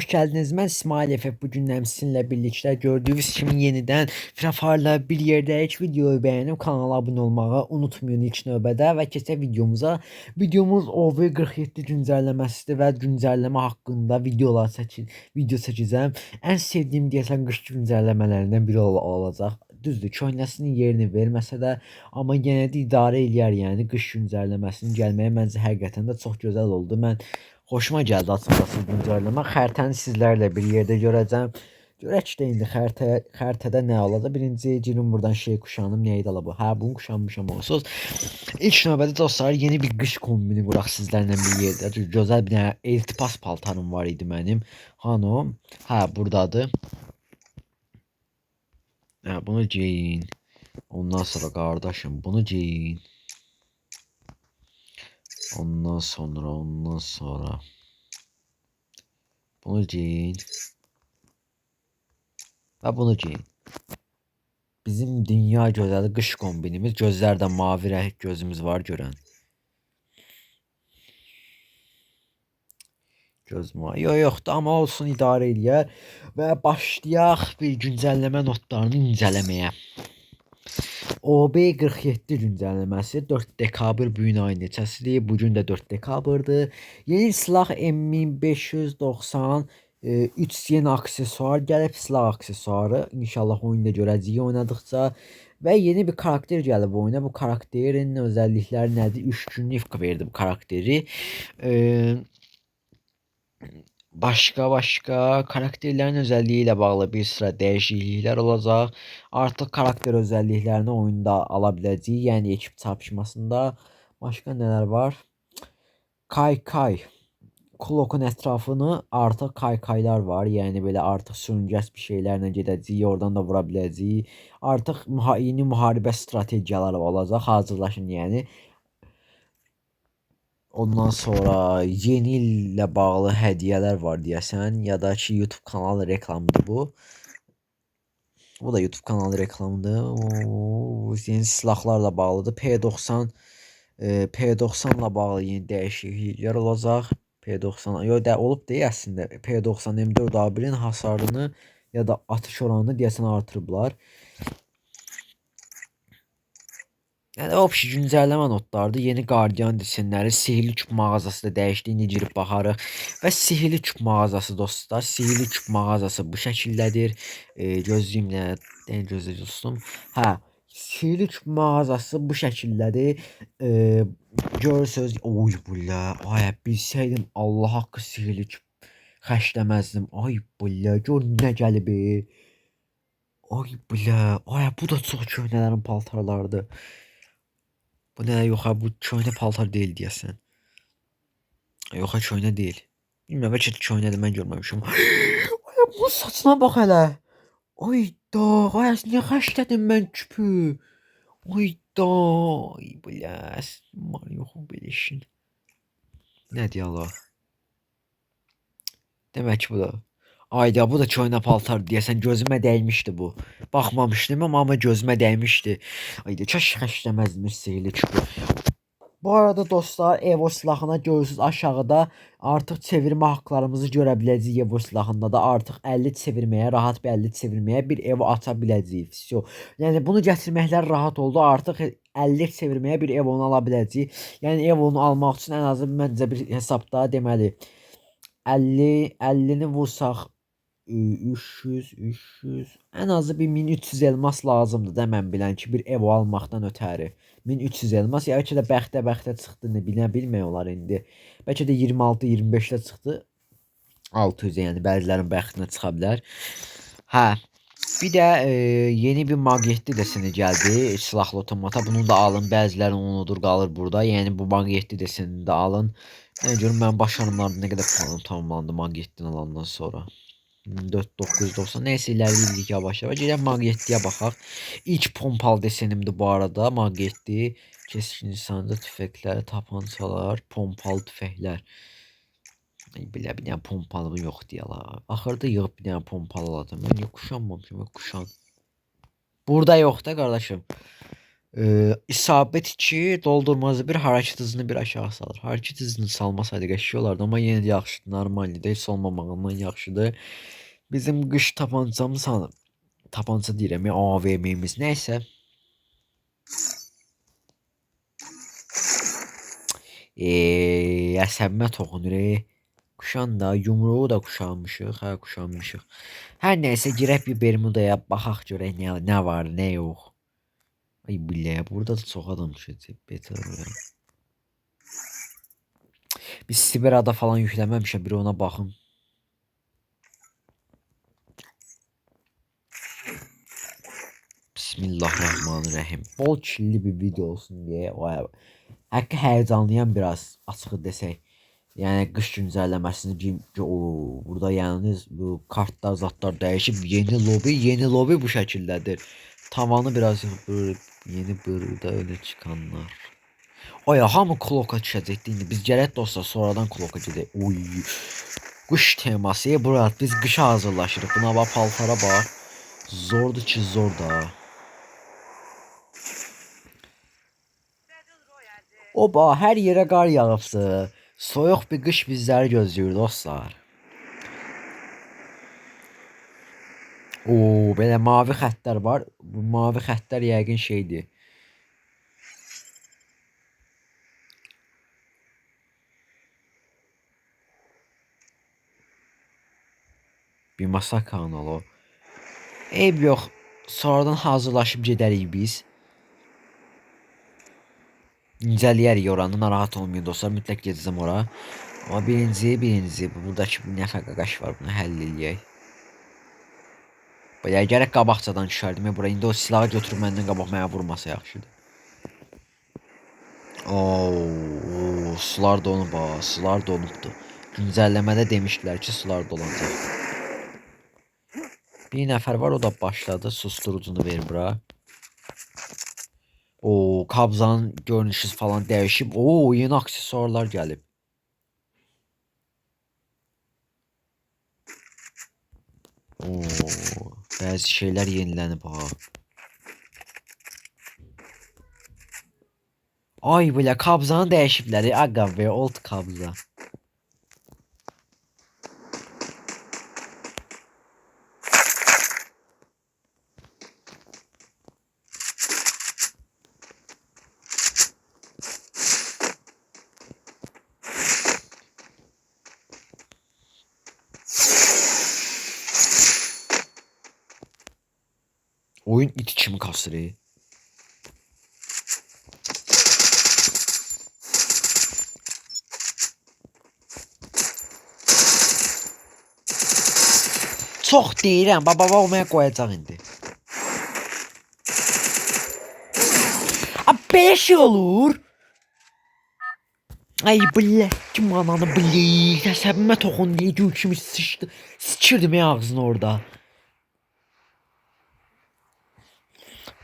Hoş geldiniz. Ben İsmail Efe. Bugün sizinle birlikte gördüğünüz kimi yeniden Frafarla bir yerdəyik. Videoyu beğenip kanala abone olmağı unutmayın ilk növbədə və keçək videomuza. Videomuz OV47 güncəlləməsidir və güncəlləmə haqqında videolar çəkin, video çəkəcəm. Ən sevdiyim deyəsən qış güncəlləmələrindən biri ol olacaq. Düzdür, köhnəsinin yerini verməsə də, amma yenə də idarə eləyər, yəni qış güncəlləməsinin gəlməyi məncə həqiqətən də çox gözəl oldu. Mən Hoşuma gəldi açıqcası güncəlləmə. Xəritəni sizlərlə bir yerdə görəcəm. Görək də indi xəritə, xəritədə nə olacaq. Birinci girim buradan şey kuşanım. Nə idi ala bu? Hə, bunu kuşanmışam onsuz. İlk növbədə dostlar yeni bir qış kombini quraq sizlərlə bir yerdə. Gözəl bir dənə eltipas paltarım var idi mənim. Hani o? Hə, burdadır. Hə, bunu giyin. Ondan sonra qardaşım bunu giyin. Ondan sonra ondan sonra bunu giyin. Ve bunu giyin. Bizim dünya gözəli qış kombinimiz. Gözlərdə mavi rəng gözümüz var görən. Göz mavi. Yox, yoxdur, amma olsun idarə eləyər. Və başlayaq bir güncəlləmə notlarını incələməyə. OB47 güncəlləməsi 4 dekabr bu gün ayın neçəsidir? Bu gün də 4 dekabrdır. Yeni silah M1590 e, 3 yeni aksesuar gəlib, silah aksesuarı. İnşallah oyunda görəcəyik oynadıqca. Və yeni bir karakter gəlib oyuna. Bu karakterin özellikləri nədir? 3 günlük verdi bu karakteri. Eee başka başka karakterlerin özelliğiyle bağlı bir sıra değişiklikler olacak. Artık karakter özelliklerini oyunda alabileceği yani ekip çarpışmasında başka neler var? Kay kay. Klok'un etrafını artık kaykaylar var. Yani böyle artık sürüncəs bir şeylerle gedəcəyik, oradan da vura biləcəyik. Artıq yeni müharibə strategiyaları olacaq. Hazırlaşın yəni. Ondan sonra yeni illə bağlı hədiyyələr var deyəsən ya da ki YouTube kanalı reklamıdır bu. Bu da YouTube kanalı reklamıdır. Oo, yeni silahlarla bağlıdır. P90 e, P90 bağlı yeni dəyişikliklər olacaq. P90 yo də olub deyə əslində P90 M4A1-in hasarını ya da atış oranını deyəsən artırıblar. Yəni opsi güncəlləmə notlardır. Yeni Guardian desenləri, sihirli küp mağazası da dəyişdiyini girib baxarıq və sihirli küp mağazası dostlar, sihirli küp mağazası bu şəkildədir. E, gözləyim nə, dən gözlə dostum. Hə, sihirli küp mağazası bu şəkildədir. E, görürsüz, oy bulla, ay bilsəydim Allah haqqı sihirli küp xəşləməzdim. Ay bulla, gör nə gəlib. Ay bulla, ay bu da çox köhnələrin paltarlarıdır. Bu ne yok abi bu köhne paltar değil diyesin. Yok ha köhne değil. Bilmiyorum belki köhnedir ben görmemişim. Ay bu saçına bak hele. Ay da ay niye xəşlədim ben küpü. Ay da biləs. Var yox belə işin. Nə deyirlər? Demək bu da Ayda bu da çoyna paltar deyəsən gözümə dəymişdi bu. Baxmamışdım ama gözümə dəymişdi. Ayda çaş xəşləməzmiş seyli çubu. Bu arada dostlar Evo silahına görürsüz aşağıda artıq çevirmə haqqlarımızı görə Evo silahında da artıq 50 çevirməyə, rahat bir 50 çevirməyə bir Evo aça biləcəyik. So, yəni bunu gətirməklər rahat oldu. Artıq 50 çevirməyə bir Evo-nu ala biləcəyik. Yəni Evo-nu almaq azı bir hesabda deməli 50 50-ni vursaq 300, 300, en azı bir 1300 elmas lazımdı da mən bilən ki, bir ev almaqdan ötəri. 1300 elmas, ya bəlkə də bəxtə-bəxtə çıxdı, nə bilə bilmək olar indi. Bəlkə də 26-25-də çıxdı. 600 yəni bəzilərin bəxtinə çıxa bilər. Hə. Bir də e, yeni bir Mag-7 deseni gəldi. Silahlı otomata. Bunu da alın. Bəziləri unudur qalır burada. Yəni bu Mag-7 desenini də alın. Nə görüm mən başarımlarım nə qədər puanım tamamlandı Mag-7-ni alandan sonra. 4990 neyse ilerledik yavaş yavaş. Gelin Mag bakak. İlk pompal desenimdi bu arada. Mag Keskin lisanlı tüfekler, tapancalar, pompal tüfekler. Belə bir dənə pompalım yoxdur yala. Axırda yığıb bir dənə pompal aladım. Mən niyə kuşanmamışım? Kuşan. Burada yok da qardaşım. Ee, isabet 2, doldurmazı bir, hərəkət hızını bir aşağı salır. Hərəkət hızını salmasaydı qəşəng olardı, amma yenə də yaxşıdır, normaldır. Heç olmamağından yaxşıdır. Bizim qış tapancamız hanı? Tapanca deyirəm, ya AVM-miz nəysə. Eee, əsəbimə toxunur. e. Kuşan da, yumruğu da kuşanmışıq, hə kuşanmışıq. Hər nəysə girək bir Bermudaya baxaq görək nə nə var, nə yox. Ay bilə, burada adam düşəcək. Beter oluram. Bir Siberada falan yükləməmişəm, bir ona baxım. Bismillahirrahmanirrahim. Bol çilli bir video olsun diye. Hakkı heyecanlayan biraz açığı desək. Yəni qış güncəlləməsini o burada yalnız bu kartlar, zatlar dəyişib yeni lobi, yeni lobi bu şəkildədir. Tavanı biraz böyle yeni burada öyle çıkanlar. Ay hamı kloka düşəcəkdi indi. Biz gərək dostlar sonradan kloka gedək. Oy. Qış teması. Burada biz qışa hazırlaşırıq. Buna bax paltara bax. Zordur ki zor da. Oba hər yerə qar yağıbdı. Soyuq bir qış bizləri gözləyir dostlar. Oo, belə mavi xəttlər var. Bu mavi xəttlər yəqin şeydir. Bir masa kanalı. Eyb yox. Sonradan hazırlaşıb gedərik biz. İncələyərik oranı, narahat olmayın dostlar, mütləq gedəcəm ora. Amma birinci, birinci, buradakı bir nəfər qaqaş var, bunu həll eləyək. Bayağı gərək qabaqcadan düşərdim ya bura. İndi o silahı götürüb məndən qabaq mənə vurmasa yaxşıdır. Oo, sular donub ha, sular donubdu. Güncəlləmədə demişdilər ki, sular dolacaq. Bir nəfər var, o da başladı, susturucunu ver bura. O kabzanın görünüşü falan dəyişib. Oo, yeni aksesuarlar gəlib. Oo, bəzi şeylər yenilənib ha. Ay belə kabzanı dəyişiblər. Aga be, old kabza. Oyun içimi kasır. Çox deyirəm, baba olmaya qoyacaq indi. A belə şey olur. Ay bilə, kim ananı bilir, əsəbimə toxundu, gül kimi sıçdı. Ya ağzını orada.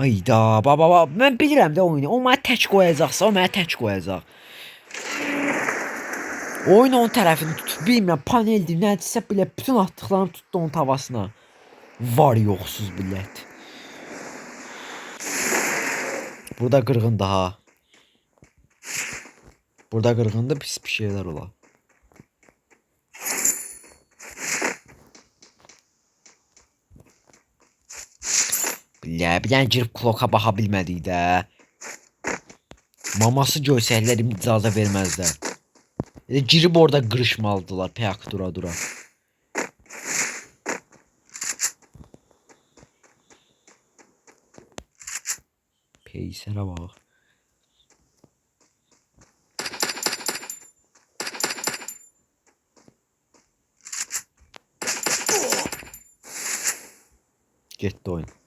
Ayda, baba, baba, mən bilirəm də oyunu. O mənə tək qoyacaqsa, o mənə tək qoyacaq. Oyun onun tərəfini tutub, bilmirəm, paneldir, nədirsə belə bütün atdıqlarını tutdu onun tavasına. Var yoxsuz millət. Burada qırğın daha. Burada qırğında pis bir şeylər ola. Bilə, bir dənə girib kloka baxa bilmədik də. Maması görsəklər icazə verməzlər. Elə girib orada qırışmalıdılar pək dura dura. Peysərə bax. Getdi oyun.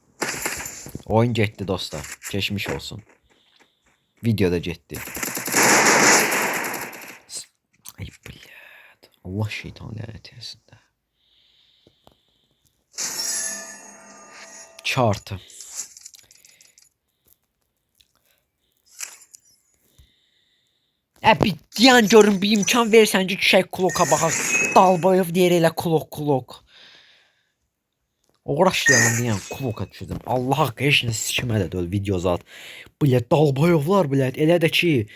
Oyun cetti dostlar. Geçmiş olsun. Videoda cetti. Ay billahat. Allah şeytan lanet etsin de. Çartı. E bir görün bir imkan verirsen ki çiçek şey kloka bakar. Dalbayıv diğeriyle klok klok. Uğraşlayalım diyen kuloka düşürdüm. Allah nə sikimə də döl video zat. Bilet dalbayovlar bilet elə də ki.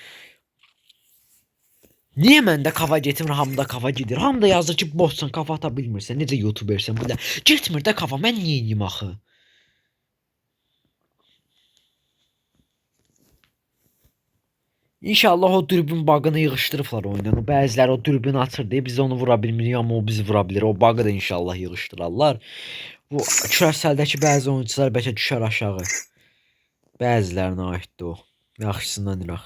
Niyə məndə kafa getir, hamda kafa gedir? Hamda yazır ki, boşsan kafa ata bilmirsən. Necə youtubersən bilə. Getmir də kafa. Mən niyə edeyim axı? İnşallah o dürbün bug'ını yığışdırıblar oyundan. Bəziləri o dürbünü açır deyə biz onu vura bilmirik amma o bizi vura bilir. O bug'ı da inşallah yığışdırarlar. Bu küresəldəki bəzi oyuncular bəlkə düşər aşağı. Bəzilərinə aiddir o. Yaxşısından iraq.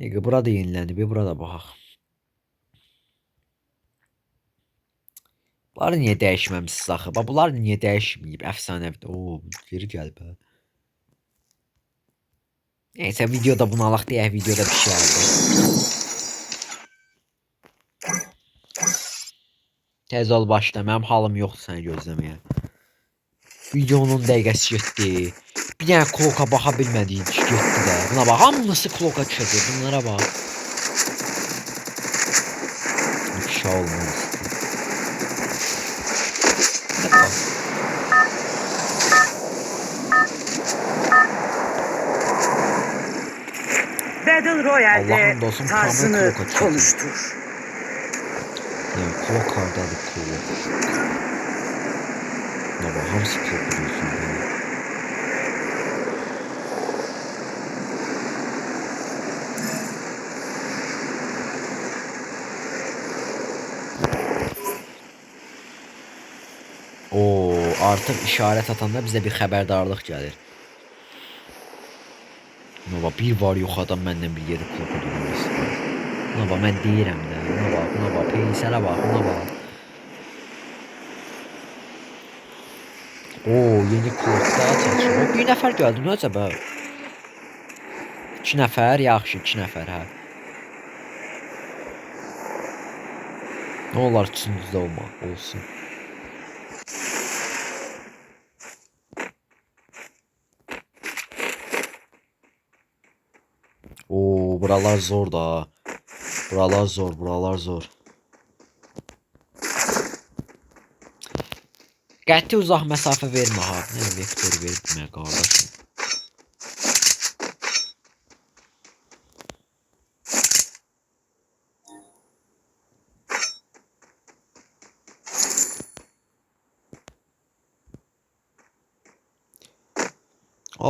Dəqiqə burada yenilənib, bir burada baxaq. Bunları niyə dəyişməmisiniz axı? Bax bunlar niyə dəyişməyib? Əfsanəvidir. Oo, geri gəl bə. Neyse videoda bunu alaq deyək, videoda bir şey aldı. Tez ol başla, mənim halım yoxdur səni gözləməyə. Videonun dəqiqəsi getdi. Bir dənə kloka baxa bilmədik getdi də. Buna bax, hamısı kloka düşəcək, bunlara bax. İfşa olmaz. Battle Royale'de tarzını konuştur. Hardadır klok. Ne bax, hamısı klok biliyorsun. Yani. Oo, artıq işarət atanda bizə bir xəbərdarlıq gəlir. Bax, bir var yox adam məndən bir yeri ödülmüş. Buna bax, mən deyirəm. Buna bax, buna bax, peysərə bax, buna bax. Oo, yeni çatışır. O, bir nəfər gəldi, nə acaba? 2 nəfər, yaxşı, 2 nəfər, hə. Nə olar üçüncüdə olmaq olsun. Oo, buralar zor da. Buralar zor, buralar zor. Qəti uzaq məsafə vermə ha. Nə vektor vermə qardaşım.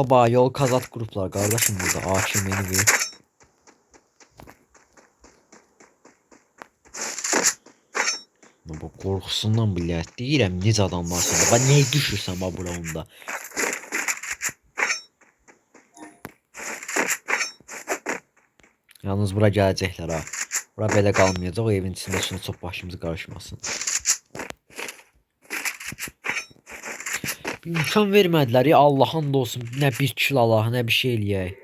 Oba yol kazat gruplar kardeşim burada AKM'ni ver. Baba korkusundan bile deyirəm necə adamlarsın. Baba niyə düşürsən baba bura onda? Yalnız bura gələcəklər ha. Bura belə qalmayacaq. O evin içində şimdi çox başımızı qarışmasın. Bir imkan vermədilər ya Allahın da olsun. Nə bir kill Allah, nə bir şey eləyək.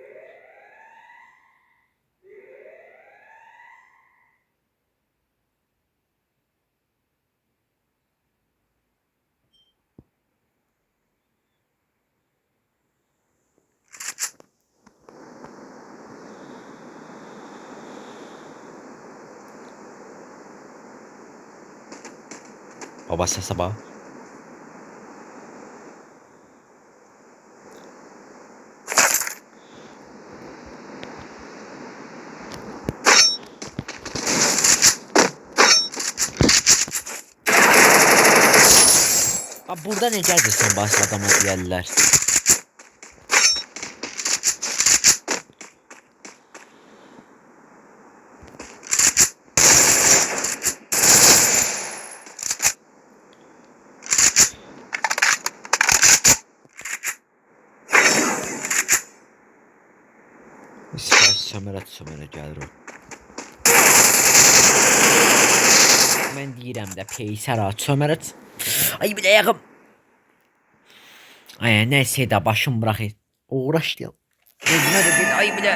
Baba səsə bax. Abi burada ne gelirsin başka adama diyerler. İster sömərə sömərə gəlir o. Mən deyirəm də peysər aç sömərə. Ay bir də yaxım. Ay nəysə də başım bırak. Uğraş deyil. Özümə də deyil. Ay bir də.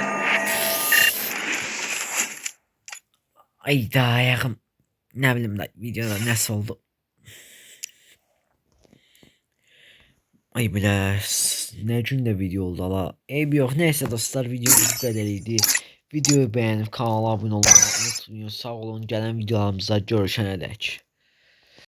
Ay da ayağım. Nə bilim də videoda nəsə oldu. Ay bilə nə gün də video oldu ala. Eyb yox, nəysə dostlar video bu qədər idi. Videoyu bəyənib kanala abunə olmayı unutmayın. Sağ olun, gələn videolarımıza görüşənədək.